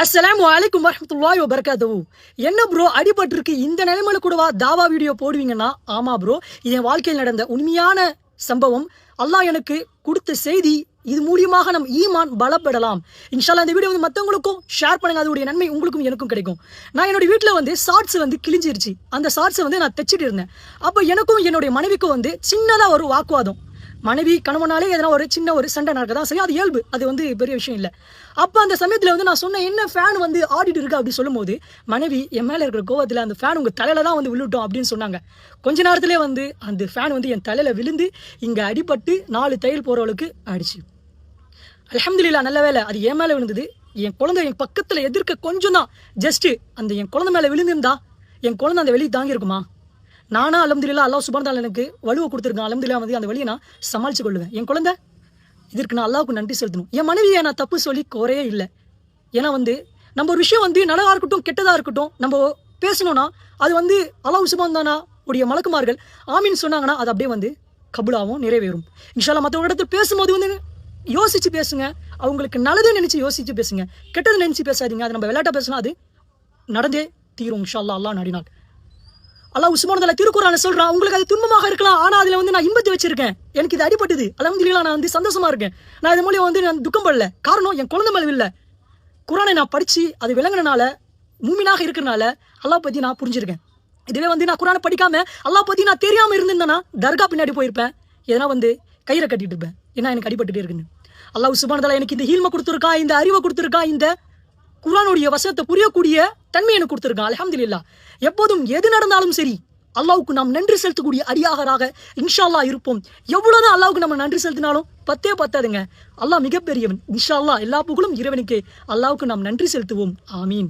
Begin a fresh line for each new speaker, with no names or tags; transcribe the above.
அஸ்லாம் வலைக்கும் வரஹ்மத்துல்லாஹி வபரகாத்துஹு என்ன ப்ரோ அடிபட்டிருக்கு இந்த நிலைமையில கூடவா தாவா வீடியோ போடுவீங்கன்னா? ஆமா ப்ரோ என் வாழ்க்கையில் நடந்த உண்மையான சம்பவம் அல்லாஹ் எனக்கு கொடுத்த செய்தி இது மூலியமாக நம் ஈமான் பலப்படலாம். இன்ஷால்லா இந்த வீடியோ வந்து மற்றவங்களுக்கும் ஷேர் பண்ணுங்க அதோடைய நன்மை உங்களுக்கும் எனக்கும் கிடைக்கும். நான் என்னோட வீட்டில் வந்து ஷார்ட்ஸ் வந்து கிழிஞ்சிருச்சு. அந்த ஷார்ட்ஸை வந்து நான் தைச்சிட்டு இருந்தேன். அப்போ எனக்கும் என்னுடைய மனைவிக்கும் வந்து சின்னதாக ஒரு வாக்குவாதம். மனைவி கணவனாலே எதனா ஒரு சின்ன ஒரு சண்டை நடக்க தான் செய்யும் அது இயல்பு. அது வந்து பெரிய விஷயம் இல்லை. அப்போ அந்த சமயத்தில் வந்து நான் சொன்னேன் என்ன ஃபேன் வந்து ஆடிட்டு இருக்கு அப்படி சொல்லும்போது மனைவி என் மேலே இருக்கிற கோவத்தில் அந்த ஃபேன் உங்கள் தலையில தான் வந்து விழுட்டும் அப்படின்னு சொன்னாங்க. கொஞ்ச நேரத்திலே வந்து அந்த ஃபேன் வந்து என் தலையில் விழுந்து இங்கே அடிபட்டு நாலு தையல் போகிறவளுக்கு ஆயிடுச்சு அலமதுல்லா நல்ல வேலை அது என் மேலே விழுந்தது. என் குழந்தை என் பக்கத்தில் எதிர்க்க கொஞ்சம் தான். ஜஸ்ட்டு அந்த என் குழந்தை மேலே விழுந்திருந்தா என் குழந்தை அந்த வெளியே தாங்கியிருக்குமா? நானா அலமதுல்லா அல்லாஹ் சுபர்தால் எனக்கு வலுவை கொடுத்துருக்கேன். அலமதுல்லா வந்து அந்த வழியை நான் சமாளித்து கொள்ளுவேன். என் குழந்தை இதற்கு நான் அல்லாவுக்கு நன்றி செலுத்தணும். என் மனைவியை நான் தப்பு சொல்லி குறையே இல்லை. ஏன்னா வந்து நம்ம ஒரு விஷயம் வந்து நல்லதாக இருக்கட்டும் கெட்டதாக இருக்கட்டும் நம்ம பேசணும்னா அது வந்து அல்லாஹ் சுபந்தானா உடைய மலக்குமார்கள் ஆமின்னு சொன்னாங்கன்னா அது அப்படியே வந்து கபுலாவும் நிறைவேறும். இன்ஷால்லா மற்றவங்க இடத்துல பேசும்போது வந்து யோசிச்சு பேசுங்க. அவங்களுக்கு நல்லது நினைச்சு யோசிச்சு பேசுங்க. கெட்டது நினைச்சு பேசாதீங்க. அது நம்ம விளையாட்டாக பேசினா அது நடந்தே தீரும் இன்ஷால்லா அல்லாஹ் நாடினால். நாடினாள் அல்லாஹ் உஸ்மான் திருக்குறான சொல்றான் உங்களுக்கு அது துன்பமாக இருக்கலாம் ஆனா அதுல வந்து நான் இன்பத்தை வச்சிருக்கேன். எனக்கு இது அடிபட்டது. அலமதுல்லா நான் வந்து சந்தோஷமா இருக்கேன். நான் இது மூலியம் வந்து நான் துக்கம் படல. காரணம் என் குழந்தை மேல இல்லை. குரானை நான் படிச்சு அது விளங்கினால மூமினாக இருக்கிறனால அல்லாஹ் பத்தி நான் புரிஞ்சிருக்கேன். இதுவே வந்து நான் குரானை படிக்காம அல்லாஹ் பத்தி நான் தெரியாம இருந்திருந்தேன்னா தர்கா பின்னாடி போயிருப்பேன். எதனா வந்து கயிறை கட்டிட்டு இருப்பேன். ஏன்னா எனக்கு அடிபட்டுட்டே இருக்குன்னு. அல்லாஹ் சுபான் எனக்கு இந்த ஹீல்மை கொடுத்துருக்கா இந்த அறிவை கொடுத்துருக்கா இந்த குரானுடைய வசனத்தை புரியக்கூடிய தன்மை எனக்கு கொடுத்துருக்கான் அல்ஹம்துலில்லாஹ் எப்போதும் எது நடந்தாலும் சரி அல்லாவுக்கு நாம் நன்றி செலுத்தக்கூடிய அடியாகராக இன்ஷால்லா இருப்போம். எவ்வளவுதான் அல்லாவுக்கு நம்ம நன்றி செலுத்தினாலும் பத்தே பத்தாதுங்க. அல்லாஹ் மிகப்பெரியவன். இன்ஷால்லா எல்லா புகழும் இறைவனுக்கே. அல்லாவுக்கு நாம் நன்றி செலுத்துவோம். ஆமீன்.